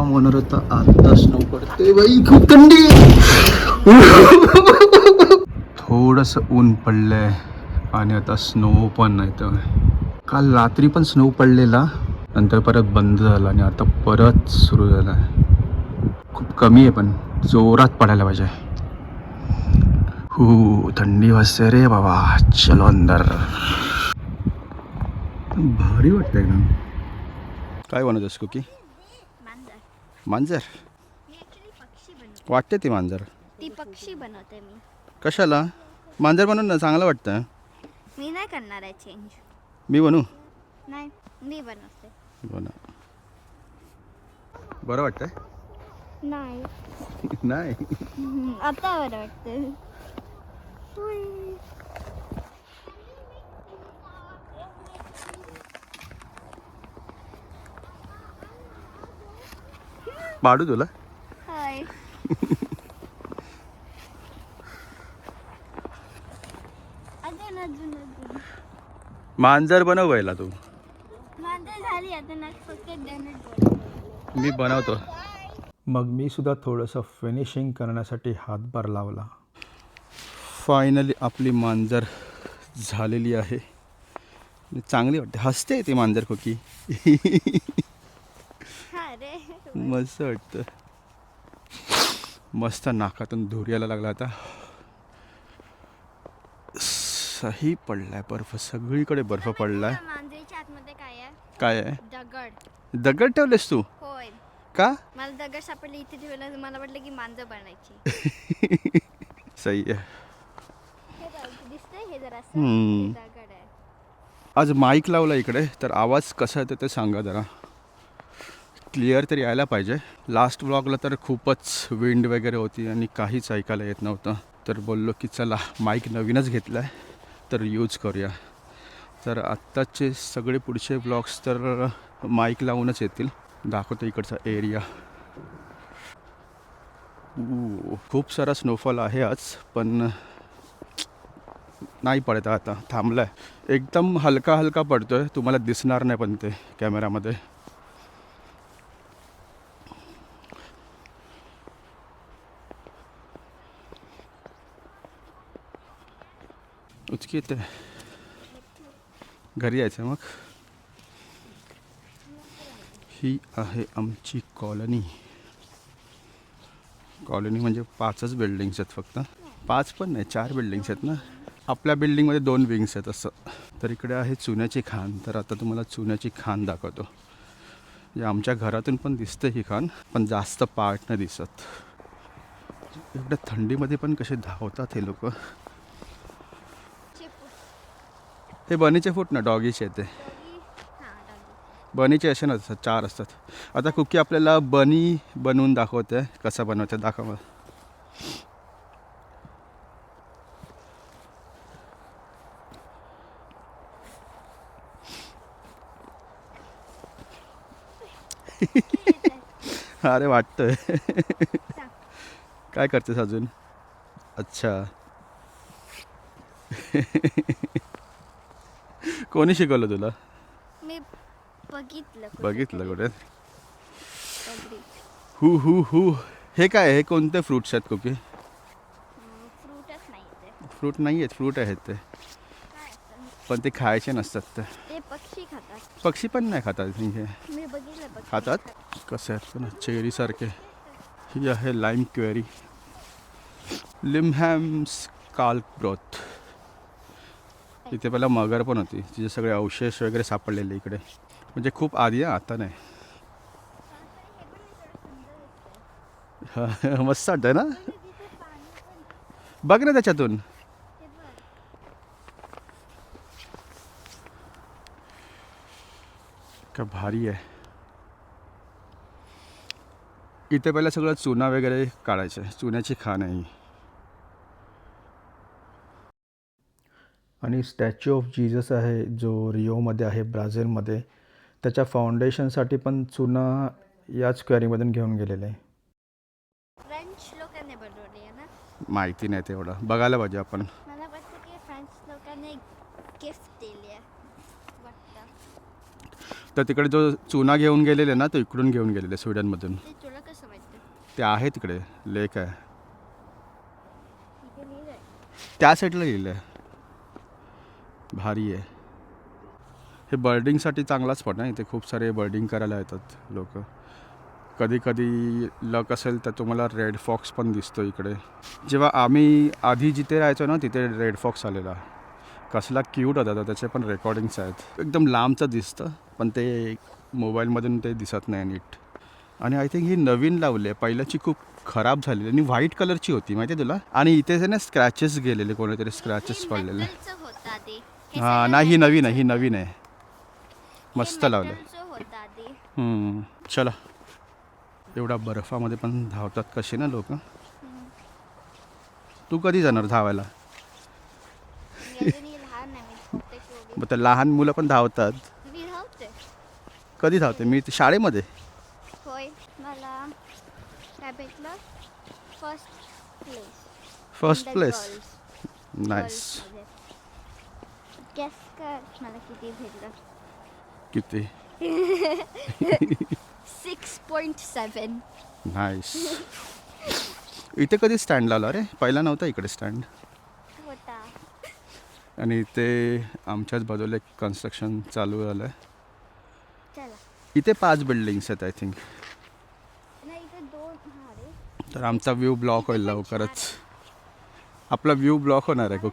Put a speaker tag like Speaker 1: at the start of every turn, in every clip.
Speaker 1: From होणार होता आता स्नो पडते बाई. खूप थंडी थोडस ऊन पडलंय आणि आता स्नो पण नाही तर. काल रात्री पण स्नो पडलेला नंतर परत बंद झाला आणि आता परत सुरू झाला. खूप कमी आहे पण जोरात पडायला पाहिजे. हो थंडी वाजते रे बाबा. चलो अंदर. भारी वाटतंय एकदम. काय बनवतोस कुकी?
Speaker 2: मांजर?
Speaker 1: वाटते ती मांजर.
Speaker 2: ती पक्षी बनवते मी.
Speaker 1: कशाला? मांजर बनवून ना चांगलं वाटतं.
Speaker 2: मी नाही करणार आहे चेंज
Speaker 1: मी बनू?
Speaker 2: नाही मी बनवते.
Speaker 1: बना बरं वाटतंय?
Speaker 2: नाही.
Speaker 1: नाही?
Speaker 2: आता बरं वाटतं
Speaker 1: पाडू तुला?
Speaker 2: हाय. अजून अजून अजून.
Speaker 1: मांजर बनव पहिला तू.
Speaker 2: मांजर झाली आता ना फक्त डॅमेज
Speaker 1: मी बनवतो. मग मी सुद्धा थोडंसं फिनिशिंग करण्यासाठी हातभार लावला. फायनली आपली मांजर झालेली आहे. आणि चांगली वाटते. हसते ती मांजर खोकी. मस्त वाटतं. मस्त नाकातून धूर यायला लागला आता. सही पडलाय बर्फ सगळीकडे बर्फ पडलाय.
Speaker 2: काय आहे?
Speaker 1: काय आहे?
Speaker 2: दगड.
Speaker 1: दगड ठेवलेस तू? का?
Speaker 2: मला दगड सापडले इथे ठेवलं मला वाटलं की मांजर बनायची.
Speaker 1: सही आहे. आज माईक लावला इकडे तर आवाज कसा येतो ते सांगा जरा. क्लिअर तरी यायला पाहिजे. लास्ट ब्लॉगला तर खूपच विंड वगैरे होती आणि काहीच ऐकायला येत नव्हतं. तर बोललो की चला माईक नवीनच घेतला आहे तर यूज करूया. तर आत्ताचे सगळे पुढचे ब्लॉग्स तर माईक लावूनच येतील. दाखवतो इकडचा एरिया खूप सारा स्नोफॉल आहे आज पण नाही पडत आता आता थांबलाय. एकदम हलका हलका पडतोय तुम्हाला दिसणार नाही पण ते कॅमेरामध्ये उचकी येते घरी यायचं मग. ही आहे आमची कॉलनी. कॉलनी म्हणजे पाचच बिल्डिंग्स आहेत फक्त. पाच पण नाही चार बिल्डिंग्स आहेत ना. आपल्या बिल्डिंगमध्ये दोन विंग्स आहेत असं. तर इकडे आहे चुन्याची खाण. तर आता तुम्हाला चुन्याची खाण दाखवतो. म्हणजे आमच्या घरातून पण दिसते ही खाण पण जास्त पार्ट नाही दिसत. इकडे थंडीमध्ये पण कसे धावतात हे लोक. हे बनीचे फूट ना डॉगीचे ते. बनीचे असे नसतात चार असतात. आता कुकी आपल्याला बनी बनवून दाखवते. कसं बनवते दाखव मला. अरे वाटतंय. काय करतेस अजून? अच्छा. कोणी शिकवलं तुला?
Speaker 2: मी बघितलं कुठे
Speaker 1: बघितलं कुठे. हू हू हू. हे काय हे कोणते फ्रुट्स आहेत कुकी?
Speaker 2: फ्रूटच नाही
Speaker 1: फ्रूट नाही आहेत फ्रूट आहेत ते? पण ते खायचे नसतात ते.
Speaker 2: पक्षी खातात.
Speaker 1: पक्षी पण नाही खातात हे?
Speaker 2: मी बघितलं पक्षी.
Speaker 1: खातात? कसे आहेत पण चेरीसारखे ही आहे लाईम क्वेरी लिमहॅम स्काल्क ब्रॉथ इथे पहिला मगर पण होती तिचे सगळे अवशेष वगैरे सापडलेले इकडे. म्हणजे खूप आधी आहे आता नाही. हा, मस्त वाटतं ना? बघ ना त्याच्यातून. का भारी आहे. इथे पहिला सगळं चुना वगैरे काढायचं चुन्याची खाण आहे आणि स्टॅच्यू ऑफ जीजस आहे जो रिओमध्ये आहे ब्राझीलमध्ये त्याच्या फाउंडेशनसाठी पण चुना याच क्वेरीमधून घेऊन गेलेले आहे.
Speaker 2: फ्रेंच लोकांनी बनवली आहे ना?
Speaker 1: माहिती नाही तेवढं. बघायला पाहिजे आपण.
Speaker 2: मला वाटतं की फ्रेंच लोकांनी गिफ्ट दिली आहे वाटतं.
Speaker 1: तर तिकडे जो चुना घेऊन गेलेले ना तो इकडून घेऊन गेलेले स्वीडनमधून.
Speaker 2: ते तुला कसं माहिती
Speaker 1: ते आहे तिकडे लेक आहे. त्या साईडला लिहिलं आहे भारी आहे. हे बर्डिंगसाठी चांगला स्पॉट आहे इथे खूप सारे बर्डिंग करायला येतात लोक. कधी कधी लक असेल तर तुम्हाला रेड फॉक्स पण दिसतो इकडे. जेव्हा आम्ही आधी जिथे राहायचो ना तिथे रेड फॉक्स आलेला. कसला क्यूट होता तर त्याचे पण रेकॉर्डिंग्स आहेत. एकदम लांबचं दिसतं पण ते मोबाईलमधून ते दिसत नाही नीट. आणि आय थिंक ही नवीन लावली आहे. पहिल्याची खूप खराब झालेली आणि व्हाईट कलरची होती माहिती आहे तुला? आणि इथे ना स्क्रॅचेस गेलेले कोणीतरी स्क्रॅचेस पडलेले.
Speaker 2: हे
Speaker 1: नाही ही नवीन आहे ही नवीन आहे. मस्त लावलं. हम्म, चला. एवढा बर्फामध्ये पण धावतात कसे ना लोक. तू कधी जाणार धावायला?
Speaker 2: मी अजूनही लहान आहे, मी फक्त एवढी-
Speaker 1: मग तर लहान मुलं पण धावतात.
Speaker 2: मी धावते.
Speaker 1: कधी धावते? मी ते शाळेमध्ये?
Speaker 2: होय मला काय भेटलं? First place
Speaker 1: first place nice
Speaker 2: guess कर मला किती भेटलं
Speaker 1: किती
Speaker 2: सिक्स पॉईंट सेवन
Speaker 1: नाईस इथे कधी स्टँड लावला रे? पहिला नव्हता इकडे स्टँड
Speaker 2: होता.
Speaker 1: आणि इथे आमच्याच बाजूला एक कन्स्ट्रक्शन चालू झालं आहे
Speaker 2: चला.
Speaker 1: इथे पाच बिल्डिंग्स आहेत आय थिंक
Speaker 2: नाही इथे दोन. हा रे.
Speaker 1: तर आमचा व्ह्यू ब्लॉक होईल लवकरच. आपला व्ह्यू ब्लॉक होणार आहे हो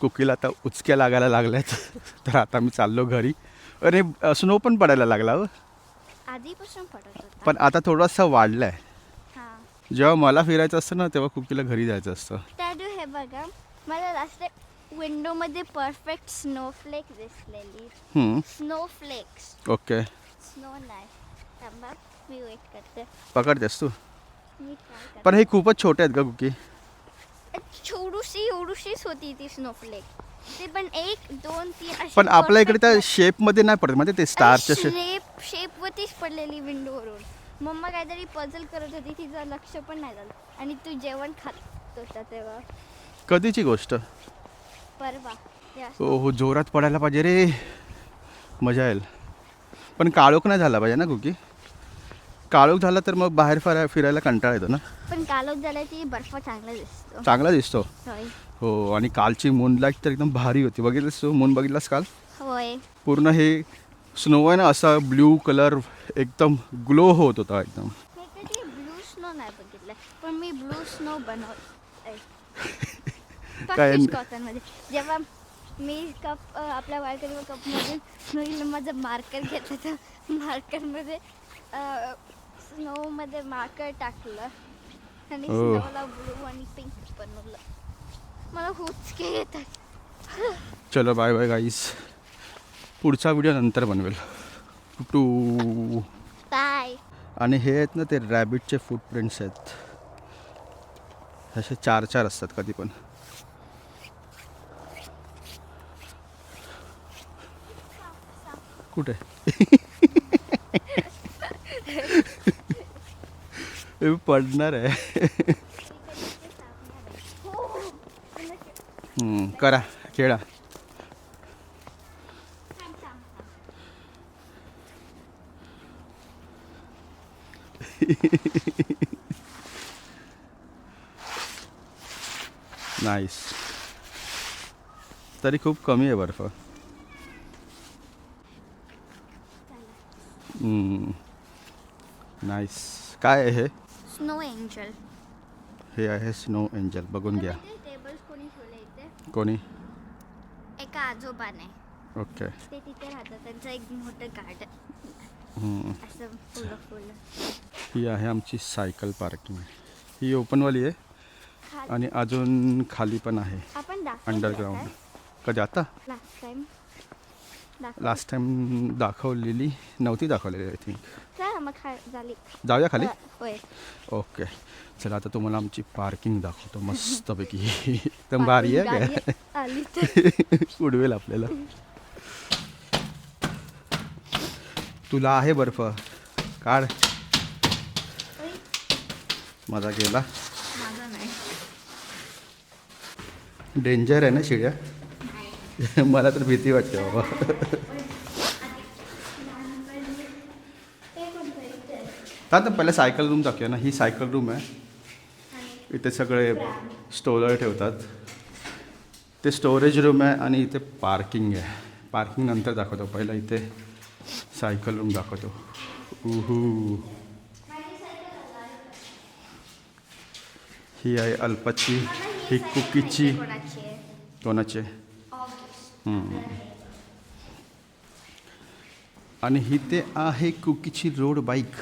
Speaker 1: कुकीला आता उचक्या लागायला लागल्यात. तर आता मी चाललो घरी. अरे स्नो पण पडायला लागला हो.
Speaker 2: आधीपासून पडत
Speaker 1: पण आता थोडासा वाढला आहे
Speaker 2: हा.
Speaker 1: जेव्हा मला फिरायचं असतं ना तेव्हा कुकीला घरी जायचं असतं.
Speaker 2: त्याडू हे बघा. मला लास्ट विंडोमध्ये परफेक्ट स्नोफ्लेक दिसलेली. Snowflakes
Speaker 1: okay.
Speaker 2: स्नो नाही. थांबा मी वेट करते.
Speaker 1: पकडतेस तू? पण हे खूपच छोटे आहेत का कुकी.
Speaker 2: छोडूशी एवढूशीच होती ती स्नोफ्लेक ते पण एक दोन तीन
Speaker 1: पण आपल्या इकडे त्या
Speaker 2: perfect
Speaker 1: शेपमध्ये नाही पडत म्हणजे ते स्टारच्या शेप
Speaker 2: शेप शेपवरतीच पडलेली विंडोवरून मम्मा काहीतरी पझल करत होती तिचं लक्ष पण नाही झालं. आणि तू जेवण खात होता तेव्हा.
Speaker 1: कधीची गोष्ट?
Speaker 2: परवा. असं-
Speaker 1: हो हो जोरात पडायला पाहिजे रे. मजा येईल. पण काळोख नाही झाला पाहिजे ना कुकी? काळोख झाला तर मग बाहेर फिराय फिरायला कंटाळा येतो ना?
Speaker 2: पण कालोख झाला ती बर्फ चांगला दिसतो.
Speaker 1: चांगला दिसतो?
Speaker 2: होय.
Speaker 1: हो आणि कालची मून लाइट तर एकदम भारी होती. बघितलंस तू? मून बघितलास काल?
Speaker 2: होय.
Speaker 1: पूर्ण हे स्नो आहे ना असा ब्ल्यू कलर एकदम ग्लो होत होता एकदम.
Speaker 2: मी कधी ब्लू स्नो नाही बघितलं पण मी ब्लू स्नो
Speaker 1: काय?
Speaker 2: मध्ये जेव्हा मी कप अ, आपल्या कपमधून स्नोईल माझं मार्कर घेतलं तर मार्करमध्ये स्नोमध्ये मार्कर टाकलं आणि
Speaker 1: Oh.
Speaker 2: स्नोला ब्लू आणि पिंक बनवलं. मला हुचके येतात.
Speaker 1: चलो बाय बाय गाईस पुढचा व्हिडिओ नंतर बनवेल. टू
Speaker 2: बाय
Speaker 1: आणि हे आहेत ना ते रॅबिटचे फूटप्रिंट्स आहेत. असे चार चार असतात कधी पण. कुठे? पडणार आहे. हम्म, करा खेळा. नाईस तरी खूप कमी आहे बर्फ. नाईस काय आहे हे?
Speaker 2: स्नो एंजल
Speaker 1: हे आहे स्नो एंजल बघून घ्या.
Speaker 2: टेबल्स कोणी ठेवले इथे?
Speaker 1: कोणी?
Speaker 2: एका आजोबाने.
Speaker 1: ओके.
Speaker 2: ते तिथे राहतात. त्यांचं एक मोठं गार्डन. असं फुलं फुलं.
Speaker 1: ही आहे आमची सायकल पार्किंग. ही ओपनवाली आहे आणि अजून खाली पण आहे.
Speaker 2: आपण
Speaker 1: अंडरग्राऊंड कधी? आता?
Speaker 2: लास्ट टाइम
Speaker 1: लास्ट टाइम दाखवलेली नव्हती दाखवलेली आय थिंक
Speaker 2: खा झाली.
Speaker 1: जाऊया खाली?
Speaker 2: अ, होय.
Speaker 1: ओके. चला आता तुम्हाला आमची पार्किंग दाखवतो मस्तपैकी. एकदम भारी आहे.
Speaker 2: गाडी
Speaker 1: काय
Speaker 2: आली तर.
Speaker 1: उडवेल आपल्याला. तुला आहे बर्फ. काढ. माझा गेला.
Speaker 2: माझं नाही.
Speaker 1: डेंजर आहे ना शिड्या? मला तर भीती वाटते बाबा. हा तर पहिले सायकल रूम दाखवूया ना. ही सायकल रूम आहे. इथे सगळे स्टोलर ठेवतात. ते स्टोरेज रूम आहे आणि इथे पार्किंग आहे. पार्किंग नंतर दाखवतो. पहिला इथे सायकल रूम दाखवतो. उहू. ही आहे अल्पाची ही कुकीची.
Speaker 2: कोणाची?
Speaker 1: कोणाचे आणि ही ते आहे कुकीची रोड बाईक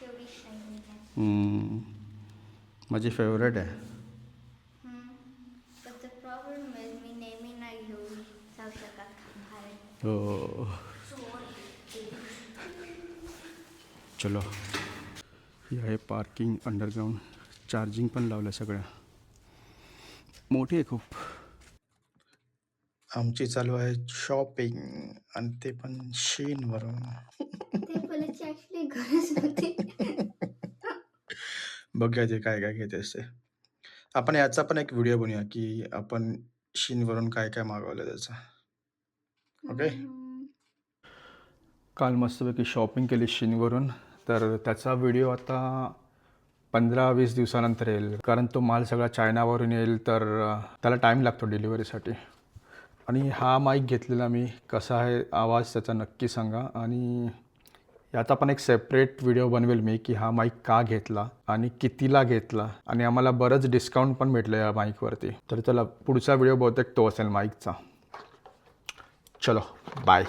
Speaker 2: केवढी शायनिंग आहे
Speaker 1: हम्म. माझी फेवरेट आहे.
Speaker 2: बाहेर.
Speaker 1: हो. चलो. ही आहे पार्किंग अंडरग्राऊंड चार्जिंग पण लावलं सगळ्या. मोठी आहे खूप. आमची चालू आहे शॉपिंग आणि ते पण शेनवरून
Speaker 2: ते फुलाची ॲक्च्युली गरज नव्हती
Speaker 1: बघूया ते काय काय घेते असते. आपण याचा पण एक व्हिडिओ बनवूया की आपण शीनवरून काय काय मागवलं त्याचा. ओके? काल मस्तपैकी शॉपिंग केली शीनवरून. तर त्याचा व्हिडिओ आता पंधरा वीस दिवसानंतर येईल. कारण तो माल सगळा चायनावरून येईल तर त्याला टाईम लागतो डिलिव्हरीसाठी. आणि हा माईक घेतलेला मी. कसा आहे आवाज त्याचा नक्की सांगा. आणि याचा पण एक सेपरेट व्हिडिओ बनवेल मी की हा माईक का घेतला आणि कितीला घेतला. आणि आम्हाला बरंच डिस्काउंट पण भेटलं या माईकवरती तर चला पुढचा व्हिडिओ बहुतेक तो असेल माईकचा चलो बाय